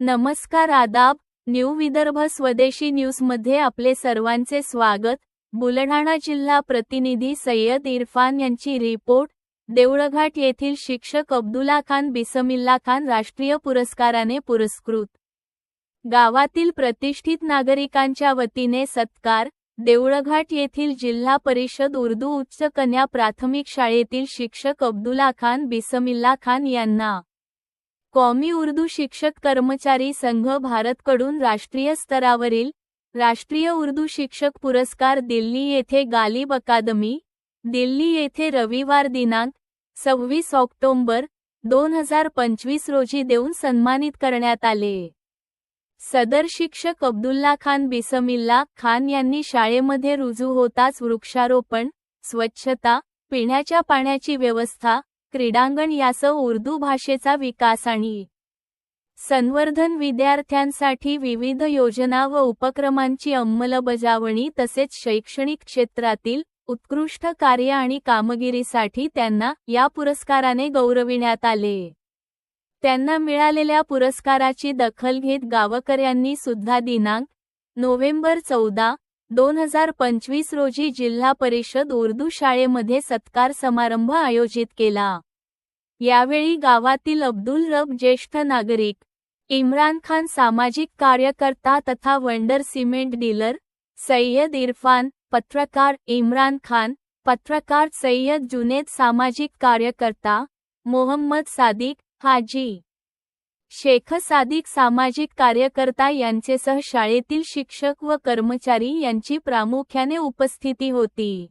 नमस्कार आदाब न्यू विदर्भ स्वदेशी न्यूजमध्ये आपले सर्वांचे स्वागत. बुलढाणा जिल्हा प्रतिनिधी सय्यद इरफान यांची रिपोर्ट. देऊळघाट येथील शिक्षक अब्दुल्ला खान बिसमिल्ला खान राष्ट्रीय पुरस्काराने पुरस्कृत. गावातील प्रतिष्ठित नागरिकांच्या वतीने सत्कार देऊळघाट येथील जिल्हा परिषद उर्दू उच्च कन्या प्राथमिक शाळेतील शिक्षक अब्दुल्ला खान बिसमिल्ला खान यांना कौमी उर्दू शिक्षक कर्मचारी संघ भारतकडून राष्ट्रीय स्तरावरील राष्ट्रीय उर्दू शिक्षक पुरस्कार दिल्ली येथे गालिब अकादमी दिल्ली येथे रविवार दिनांक सव्वीस ऑक्टोंबर दोन हजार पंचवीस रोजी देऊन सन्मानित करण्यात आले. सदर शिक्षक अब्दुल्ला खान बिसमिल्ला खान यांनी शाळेमध्ये रुजू होताच वृक्षारोपण स्वच्छता पिण्याच्या पाण्याची व्यवस्था क्रीडांगण यासह उर्दू भाषेचा विकास आणि संवर्धन विद्यार्थ्यांसाठी विविध योजना व उपक्रमांची अंमलबजावणी तसेच शैक्षणिक क्षेत्रातील उत्कृष्ट कार्य आणि कामगिरीसाठी त्यांना या पुरस्काराने गौरविण्यात आले. त्यांना मिळालेल्या पुरस्काराची दखल घेत गावकऱ्यांनी सुद्धा दिनांक नोव्हेंबर चौदा दोन हजार पंचवीस रोजी जिल्हा परिषद उर्दू शाळेमध्ये सत्कार समारंभ आयोजित केला. यावेळी गावातील अब्दुल रब ज्येष्ठ नागरिक इम्रान खान सामाजिक कार्यकर्ता तथा wonder cement dealer Sayyed Irfan पत्रकार इम्रान खान पत्रकार सय्यद जुनेद सामाजिक कार्यकर्ता मोहम्मद सादिक हाजी. शेख सादिक सामाजिक कार्यकर्ता यांचेसह शाळेतील शिक्षक व कर्मचारी यांची प्रामुख्याने उपस्थिती होती.